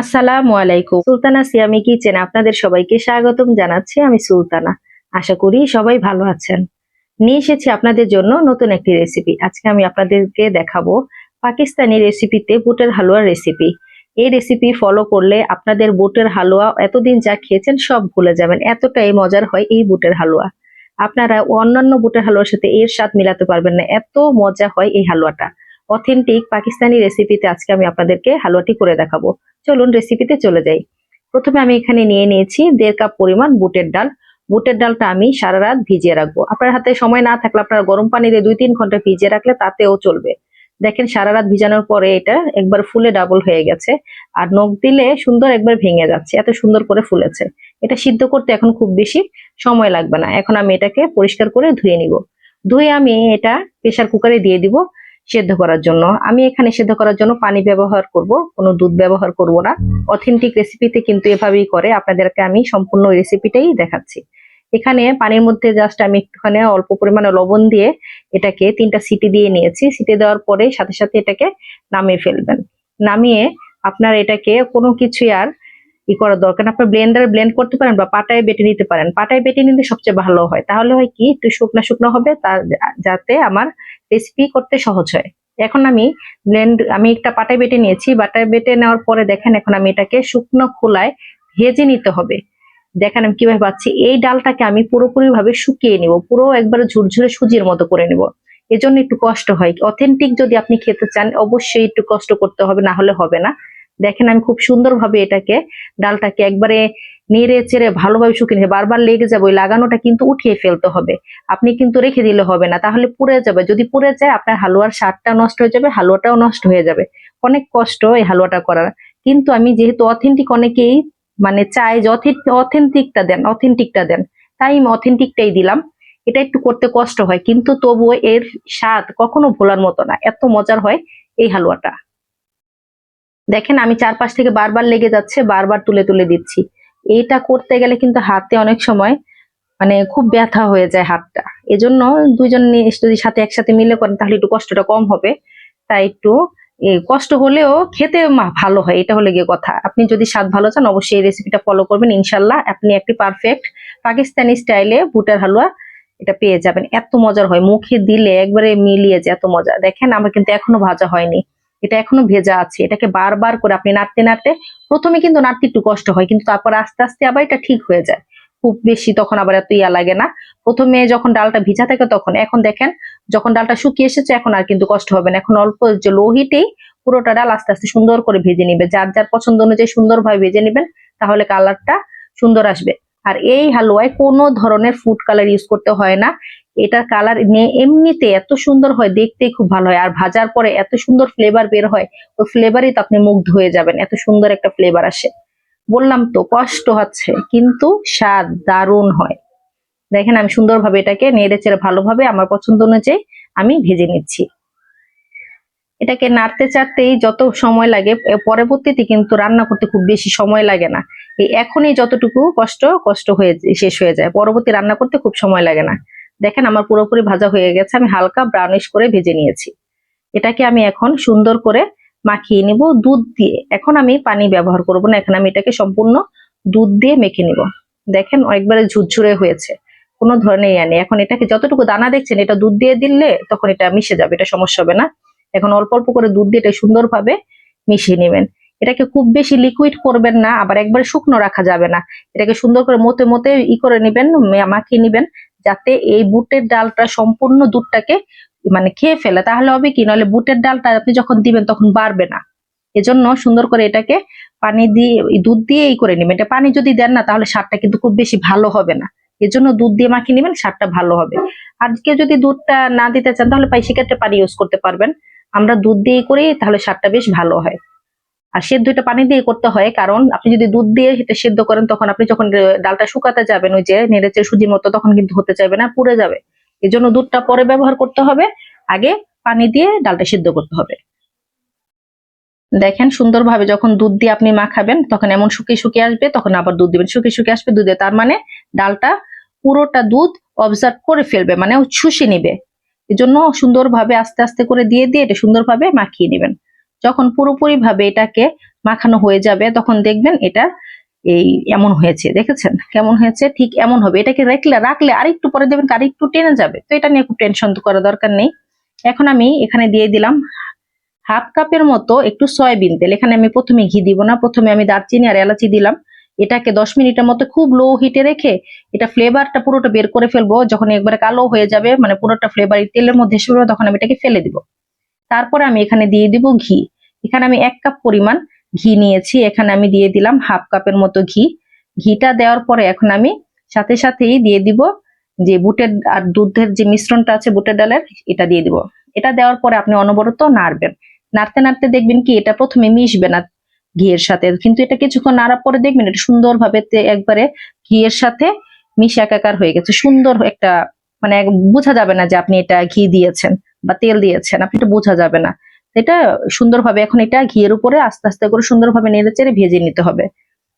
আসসালামু আলাইকুম। সুলতানা সিয়ামি কিচেন আপনাদের সবাইকে স্বাগতম জানাচ্ছি আমি সুলতানা। আশা করি সবাই ভালো আছেন। নিয়ে এসেছি আপনাদের জন্য নতুন একটি রেসিপি। আজকে আমি আপনাদেরকে দেখাবো পাকিস্তানি রেসিপিতে বুটের হালুয়ার রেসিপি। এই রেসিপি ফলো করলে আপনাদের বুটের হালুয়া এতদিন যা খেয়েছেন সব ভুলে যাবেন, এতটাই মজার হয় এই বুটের হালুয়া। আপনারা অন্যান্য বুটের হালুয়ার সাথে এর স্বাদ মিলাতে পারবেন না, এত মজা হয় এই হালুয়াটা। অথেন্টিক পাকিস্তানি রেসিপিতে আজকে আমি আপনাদেরকে হালুয়াটি করে দেখাবো। চলুন রেসিপিতে চলে যাই। প্রথমে আমি এখানে নিয়ে নিয়েছি দেড় কাপ পরিমাণ বুটের ডাল। বুটের ডালটা আমি সারা রাত ভিজিয়ে রাখব। আপনার হাতে সময় না থাকলে আপনারা গরম পানিতে দুই তিন ঘণ্টা ভিজিয়ে রাখলে তাতেও চলবে। দেখেন সারা রাত ভিজানোর পরে এটা একবার ফুলে ডাবল হয়ে গেছে। আর নখ দিলে সুন্দর একবার ভেঙে যাচ্ছে, এত সুন্দর করে ফুলেছে। এটা সিদ্ধ করতে এখন খুব বেশি সময় লাগবে না। এখন আমি এটাকে পরিষ্কার করে ধুয়ে নিব। ধুয়ে আমি এটা প্রেশার কুকারে দিয়ে দিব। সেদ্ধ করার জন্য। আমি এখানে সেদ্ধ করার জন্য পানি ব্যবহার করব, কোনো দুধ ব্যবহার করব না। অথেন্টিক রেসিপিতে কিন্তু এভাবেই করে, আপনাদেরকে আমি সম্পূর্ণ রেসিপিটাই দেখাচ্ছি। এখানে পানির মধ্যে জাস্ট আমি একটুখানি অল্প পরিমাণে লবণ দিয়ে এটাকে তিনটা সিটি দিয়ে নিয়েছি। সিটি দেওয়ার পরে সাথে সাথে এটাকে নামিয়ে ফেলবেন। নামিয়ে আপনার এটাকে কোনো কিছুই আর ই করার দরকার আপনার ব্লেন্ডারে ব্লেন্ড করতে পারেন বা পাটায় বেটে নিতে পারেন। পাটায় বেটে নিলে সবচেয়ে ভালো হয়। তাহলে হয় কি, একটু শুকনো শুকনো হবে, তার যাতে আমার রেসিপি করতে সহজ হয়। এখন আমি ব্লেন্ড আমি একটা পাটায় বেটে নিয়েছি। বাটায় বেটে নেওয়ার পরে দেখেন, এখন আমি এটাকে শুকনো খোলায় ভেজে নিতে হবে। দেখেন আমি কীভাবে পাচ্ছি। এই ডালটাকে আমি পুরোপুরি ভাবে শুকিয়ে নিব। পুরো একবারে ঝুরঝুরে সুজির মতো করে নিব। এজন্য একটু কষ্ট হয়। অথেন্টিক যদি আপনি খেতে চান, অবশ্যই একটু কষ্ট করতে হবে, না হলে হবে না। দেখেন আমি খুব সুন্দরভাবে এটাকে, ডালটাকে একবারে নেড়ে চেড়ে ভালোভাবে শুকিয়ে নিয়ে বারবার লেগে যাবে, ওই লাগানোটা কিন্তু উঠিয়ে ফেলতে হবে। আপনি কিন্তু রেখে দিলে হবে না, তাহলে পুড়ে যাবে। যদি পুড়ে যায়, আপনার হালুয়ার স্বাদটা নষ্ট হয়ে যাবে, হালুয়াটাও নষ্ট হয়ে যাবে। অনেক কষ্ট এই হালুয়াটা করার। কিন্তু আমি যেহেতু অথেন্টিক অনেকেই মানে চাই যে অথেন্টিকটা দেন অথেন্টিকটা দেন, তাই আমি অথেন্টিকটাই দিলাম। এটা একটু করতে কষ্ট হয়, কিন্তু তবুও এর স্বাদ কখনো ভোলার মতো না। এত মজার হয় এই হালুয়াটা। দেখেন, আমি চারপাশ থেকে বারবার লেগে যাচ্ছে, বারবার তুলে তুলে দিচ্ছি। এইটা করতে গেলে কিন্তু হাতে অনেক সময় মানে খুব ব্যথা হয়ে যায় হাতটা। এজন্য দুইজন যদি সাথে একসাথে মিলে করেন, তাহলে একটু কষ্টটা কম হবে। তাই একটু কষ্ট হলেও খেতে ভালো হয়, এটা হলে গিয়ে কথা। আপনি যদি স্বাদ ভালো চান, অবশ্যই এই রেসিপিটা ফলো করবেন ইনশাল্লাহ আপনি একটি পারফেক্ট পাকিস্তানি স্টাইলে বুটের হালুয়া এটা পেয়ে যাবেন। এত মজার হয়, মুখে দিলে একবারে মিলিয়ে যায়, এত মজা। দেখেন, আমার কিন্তু এখনও ভাজা হয়নি। এটা এখনও ভেজা আছে। এটাকে বারবার করে আপনি নাড়তে নাড়তে প্রথমে কিন্তু নাড়তে একটু কষ্ট হয়, কিন্তু তারপর আস্তে আস্তে আবার এটা ঠিক হয়ে যায়। খুব বেশি তখন আবার এত ইয়া লাগে না। প্রথমে যখন ডালটা ভিজা থাকে তখন, এখন দেখেন যখন ডালটা শুকিয়ে এসেছে এখন আর কিন্তু কষ্ট হবে না। এখন অল্প যে লোহিতেই পুরোটা ডাল আস্তে আস্তে সুন্দর করে ভেজে নিবে। যার যার পছন্দ অনুযায়ী সুন্দরভাবে ভেজে নেবেন, তাহলে কালারটা সুন্দর আসবে। আর এই হালুয়ায় কোনো ধরনের ফুড কালার ইউজ করতে হয় না। এটার কালার এমনিতে এত সুন্দর হয়, দেখতে খুব ভালো হয়। আর ভাজার পরে এত সুন্দর ফ্লেভার বের হয়, ওই ফ্লেভারই তো আপনি মুগ্ধ হয়ে যাবেন, এত সুন্দর একটা ফ্লেভার আসে। বললাম তো, কষ্ট হচ্ছে, কিন্তু স্বাদ দারুণ হয়। দেখেন, আমি সুন্দরভাবে এটাকে নেড়ে চেড়ে ভালোভাবে আমার পছন্দ অনুযায়ী আমি ভেজে নিচ্ছি। এটাকে নাড়তে চাড়তেই যত সময় লাগে পরবর্তীতে কিন্তু রান্না করতে খুব বেশি সময় লাগে না। এখনই যতটুকু কষ্ট কষ্ট হয়ে, শেষ হয়ে যায়। পরবর্তী রান্না করতে খুব সময় লাগে না। দেখেন আমার পুরোপুরি ভাজা হয়ে গেছে, আমি হালকা ব্রাউনিশ করে ভেজে নিয়েছি। এটাকে আমি এখন সুন্দর করে মাখিয়ে নিব দুধ দিয়ে। এখন আমি পানি ব্যবহার করব না, এখন আমি এটাকে সম্পূর্ণ দুধ দিয়ে মেখে নিব। দেখেন একবারে ঝুরঝুরে হয়েছে, কোনো ধরনের ইয়া নেই। এখন এটাকে যতটুকু দানা দেখছেন, এটা দুধ দিয়ে দিলে তখন এটা মিশে যাবে, এটা সমস্যা হবে না। এখন অল্প অল্প করে দুধ দিয়ে এটা সুন্দরভাবে মিশিয়ে নেবেন। এটাকে খুব বেশি লিকুইড করবেন না, আবার একবারে শুকনো রাখা যাবে না। এটাকে সুন্দর করে মতে মতে ই করে নেবেন মাখিয়ে নেবেন। যাতে এই বুটের ডালটা সম্পূর্ণ দুধটাকে মানে খেয়ে ফেলে, তাহলে হবে কি? নাহলে বুটের ডালটা আপনি যখন দিবেন তখন বাড়বে না। এজন্য সুন্দর করে এটাকে পানি দিয়ে দুধ দিয়ে এই করে নেবেন। এটা পানি যদি দেন না, তাহলে সারটা কিন্তু খুব বেশি ভালো হবে না। এজন্য দুধ দিয়ে মাখিয়ে নেবেন সারটা ভালো হবে। আর কেউ যদি দুধটা না দিতে চান, তাহলে সেক্ষেত্রে পানি ইউজ করতে পারবেন। আমরা দুধ দিয়ে করি, তাহলে সারটা বেশ ভালো হয়। আর সেদ্ধটা পানি দিয়ে করতে হয়, কারণ আপনি যদি দুধ দিয়ে সেটা সেদ্ধ করেন, তখন আপনি যখন ডালটা শুকাতে যাবেন, ওই যে নেড়েচে সুজির মতো, তখন কিন্তু হতে চাইবে না, পুড়ে যাবে। এই জন্য দুধটা পরে ব্যবহার করতে হবে। আগে পানি দিয়ে ডালটা সিদ্ধ করতে হবে। দেখেন সুন্দরভাবে যখন দুধ দিয়ে আপনি মাখাবেন, তখন এমন শুকিয়ে শুকিয়ে আসবে, তখন আবার দুধ দিবেন। শুকিয়ে শুকিয়ে আসবে দুধে, তার মানে ডালটা পুরোটা দুধ অবজার্ভ করে ফেলবে মানে শুষে নিবে। এই জন্য সুন্দরভাবে আস্তে আস্তে করে দিয়ে দিয়ে এটা সুন্দরভাবে মাখিয়ে নেবেন। যখন পুরোপুরি ভাবে এটাকে মাখানো হয়ে যাবে, তখন দেখবেন এটা এই এমন হয়েছে, দেখেছেন? কেমন হয়েছে? ঠিক এমন হবে। এটাকে রাখলে রাখলে আরেকটু পরে দেবেন আর একটু টেনে যাবে। তো এটা নিয়ে খুব টেনশন তো করা দরকার নেই। এখন আমি এখানে দিয়ে দিলাম হাফ কাপের মতো একটু সয়াবিন তেল। এখানে আমি প্রথমে ঘি দিব না। প্রথমে আমি দারচিনি আর এলাচি দিলাম। এটাকে দশ মিনিটের মতো খুব লো হিটে রেখে এটা ফ্লেভারটা পুরোটা বের করে ফেলব। যখন একবারে কালো হয়ে যাবে মানে পুরোটা ফ্লেভার তেলের মধ্যে এসে তখন আমি এটাকে ফেলে দিব। তারপরে আমি এখানে দিয়ে দিব ঘি। এখানে আমি এক কাপ পরিমাণ ঘি নিয়েছি। এখানে আমি দিয়ে দিলাম হাফ কাপের মতো ঘি। ঘিটা দেওয়ার পরে এখন আমি সাথে সাথেই দিয়ে দিব যে বুটের আর দুধের যে মিশ্রণটা আছে বুটের ডালের, এটা দিয়ে দিব। এটা দেওয়ার পরে আপনি অনবরত নাড়বেন। নাড়তে নাড়তে দেখবেন কি এটা প্রথমে মিশবে না ঘিয়ের সাথে। কিন্তু এটা কিছুক্ষণ নাড়ার পরে দেখবেন এটা সুন্দরভাবে একবারে ঘিয়ের সাথে মিশে একাকার হয়ে গেছে। সুন্দর একটা মানে বোঝা যাবে না যে আপনি এটা ঘি দিয়েছেন। বা তেল দিয়েছেন, আপনি এটা বোঝা যাবে না। এটা সুন্দরভাবে এখন এটা ঘিয়ের উপরে আস্তে আস্তে করে সুন্দরভাবে নেড়ে চেড়ে ভেজে নিতে হবে।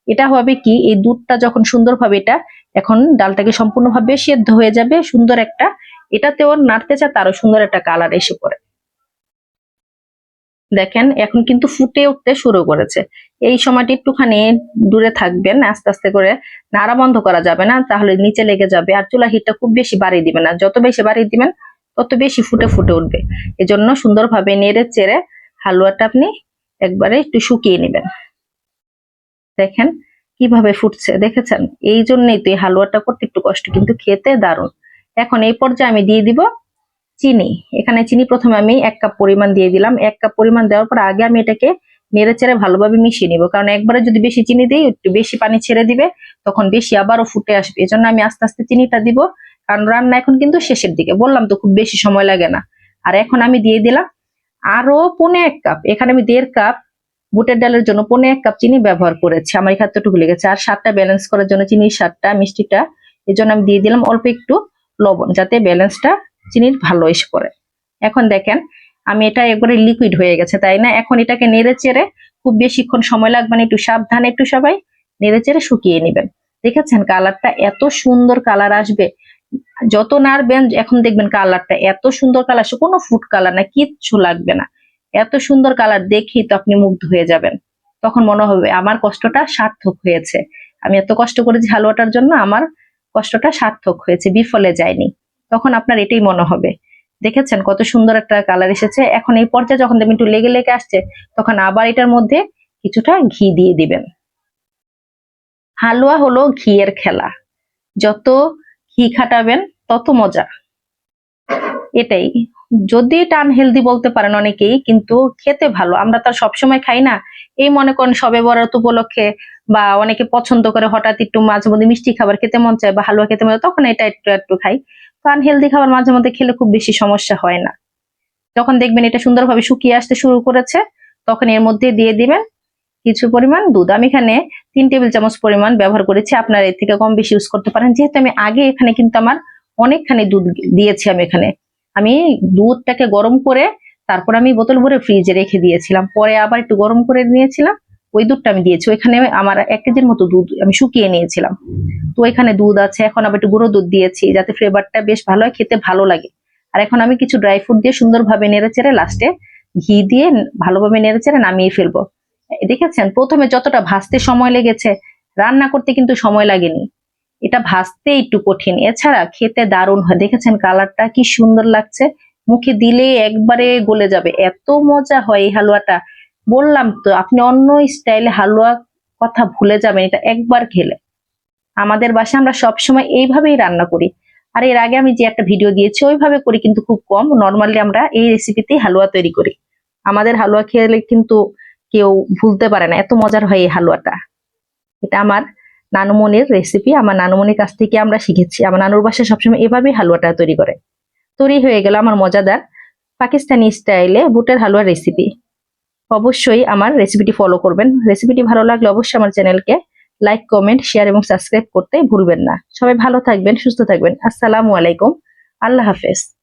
এটা হবে কি, এই দুধটা যখন সুন্দরভাবে এটা এখন ডালটাকে সম্পূর্ণভাবে সেদ্ধ হয়ে যাবে, সুন্দর একটা, এটাতেও নাড়তে চা তারও সুন্দর একটা কালার এসে পড়ে। দেখেন, এখন কিন্তু ফুটে উঠতে শুরু করেছে। এই সময়টি একটুখানি দূরে থাকবেন, আস্তে আস্তে করে নাড়া বন্ধ করা যাবে না, তাহলে নিচে লেগে যাবে আর চুলা হিটটা খুব বেশি বাড়িয়ে দিবেন না। যত বেশি বাড়িয়ে দিবেন তত বেশি ফুটে ফুটে উঠবে। এজন্য সুন্দরভাবে নেড়ে চেড়ে হালুয়াটা আপনি একবারে একটু শুকিয়ে নেবেন। দেখেন কীভাবে ফুটছে, দেখেছেন? এই জন্যই তো এই হালুয়াটা করতে একটু কষ্ট, কিন্তু খেতে দারুণ। এখন এই পর্যায়ে আমি দিয়ে দিব চিনি। এখানে চিনি প্রথমে আমি এক কাপ পরিমাণ দিয়ে দিলাম। এক কাপ পরিমাণ দেওয়ার পর আগে আমি এটাকে নেড়ে চেড়ে ভালোভাবে মিশিয়ে নিব। কারণ একবারে যদি বেশি চিনি দিই, একটু বেশি পানি ছেড়ে দিবে, তখন বেশি আবারও ফুটে আসবে। এজন্য আমি আস্তে আস্তে চিনিটা দিব। কারণ রান্না এখন কিন্তু শেষের দিকে। বললাম তো খুব বেশি সময় লাগে না। আর এখন আমি দিয়ে দিলাম আরও পনে এক কাপ, এখানে আমি দেড় কাপ বুটের ডালের জন্য পনে এক কাপ চিনি ব্যবহার করেছি। আমার এই খাদ্যটুকু লেগেছে। আর স্বাদটা ব্যালেন্স করার জন্য চিনির স্বাদটা, মিষ্টিটা এই জন্য আমি দিয়ে দিলাম অল্প একটু লবণ যাতে ব্যালেন্সটা চিনির ভালো এসে পড়ে। এখন দেখেন, আমি এটা একবারে লিকুইড হয়ে গেছে, তাই না? এখন এটাকে নেড়ে চেড়ে খুব বেশিক্ষণ সময় লাগবে না, একটু সাবধানে একটু সবাই নেড়ে চেড়ে শুকিয়ে নেবেন। দেখেছেন কালারটা এত সুন্দর কালার আসবে। যত নাড়বেন, এখন দেখবেন কালারটা এত সুন্দর কালার আসে কোনো ফুড কালার না, কিচ্ছু লাগবে না। এত সুন্দর কালার দেখেই তো আপনি মুগ্ধ হয়ে যাবেন। তখন মনে হবে, আমার কষ্টটা সার্থক হয়েছে। আমি এত কষ্ট করেছি হালুয়াটার জন্য, আমার কষ্টটা সার্থক হয়েছে, বিফলে যায়নি। তখন আপনার এটাই মনে হবে। দেখেছেন কত সুন্দর একটা কালার এসেছে? এখন এই পর্যায়ে যখন দেখবেন একটু লেগে লেগে আসছে, তখন আবার এটার মধ্যে কিছুটা ঘি দিয়ে দিবেন। হালুয়া হলো ঘিয়ের খেলা। যত ঘি খাটাবেন, তত মজা। এটাই। যদি এটা আনহেলদি বলতে পারেন অনেকেই, কিন্তু খেতে ভালো। আমরা তো আর সবসময় খাই না। এই মনে করেন সবে বরাত উপলক্ষে বা অনেকে পছন্দ করে হঠাৎ একটু মাঝে মধ্যে মিষ্টি খাবার খেতে মন চায় বা হালুয়া খেতে মন তখন এটা একটু একটু খাই। তো আনহেলদি খাবার মাঝে মধ্যে খেলে খুব বেশি সমস্যা হয় না। যখন দেখবেন এটা সুন্দরভাবে শুকিয়ে আসতে শুরু করেছে, তখন এর মধ্যে দিয়ে দিবেন। কিছু পরিমাণ দুধ। আমি এখানে তিন টেবিল চামচ পরিমাণ ব্যবহার করেছি। আপনারা এর থেকে কম বেশি ইউজ করতে পারেন। যেহেতু আমি আগে এখানে কিন্তু আমার অনেকখানি দুধ দিয়েছি আমি এখানে। আমি দুধটাকে গরম করে তারপর আমি বোতল ভরে ফ্রিজে রেখে দিয়েছিলাম। পরে আবার একটু গরম করে নিয়েছিলাম। ওই দুধটা আমি দিয়েছি। ওইখানে আমার এক কেজির মতো দুধ আমি শুকিয়ে নিয়েছিলাম। তো এখানে দুধ আছে। এখন আবার একটু গুঁড়ো দুধ দিয়েছি যাতে ফ্লেভারটা বেশ ভালো হয়, খেতে ভালো লাগে। আর এখন আমি কিছু ড্রাই ফ্রুট দিয়ে সুন্দরভাবে নেড়ে চেড়ে লাস্টে ঘি দিয়ে ভালোভাবে নেড়ে চেড়ে নামিয়ে ফেলব। দেখেছেন? প্রথমে যতটা ভাজতে সময় লেগেছে, রান্না করতে কিন্তু সময় লাগেনি। এটা ভাজতে একটু কঠিন। এছাড়া খেতে দারুণ হয়। দেখেছেন কালারটা? কি সুন্দর লাগছে। মুখে দিলে একবারে গলে যাবে। এত মজা হয় এই হালুয়াটা। বললাম তো, আপনি অন্য স্টাইলে হালুয়া কথা ভুলে যাবেন। এটা একবার খেলে। আমাদের বাসায় আমরা সবসময় এইভাবেই রান্না করি। আর এর আগে আমি যে একটা ভিডিও দিয়েছি, ওইভাবে করি কিন্তু খুব কম। নর্মালি আমরা এই রেসিপিতেই হালুয়া তৈরি করি। আমাদের হালুয়া খেলে কিন্তু কেউ ভুলতে পারে না। এত মজার হয় এই হালুয়াটা। এটা আমার নানুমনির রেসিপি আমার নানুমনির কাছ থেকে আমরা শিখেছি। আমার নানুর বাসায় সবসময় এভাবেই হালুয়াটা তৈরি করে। তৈরি হয়ে গেল আমার মজাদার পাকিস্তানি স্টাইলে বুটের হালুয়ার রেসিপি অবশ্যই আমার রেসিপিটি ফলো করবেন। রেসিপিটি ভালো লাগলে অবশ্যই আমার চ্যানেলকে লাইক কমেন্ট শেয়ার এবং সাবস্ক্রাইব করতে ভুলবেন না। সবাই ভালো থাকবেন, সুস্থ থাকবেন। আসসালামু আলাইকুম। আল্লাহ হাফেজ।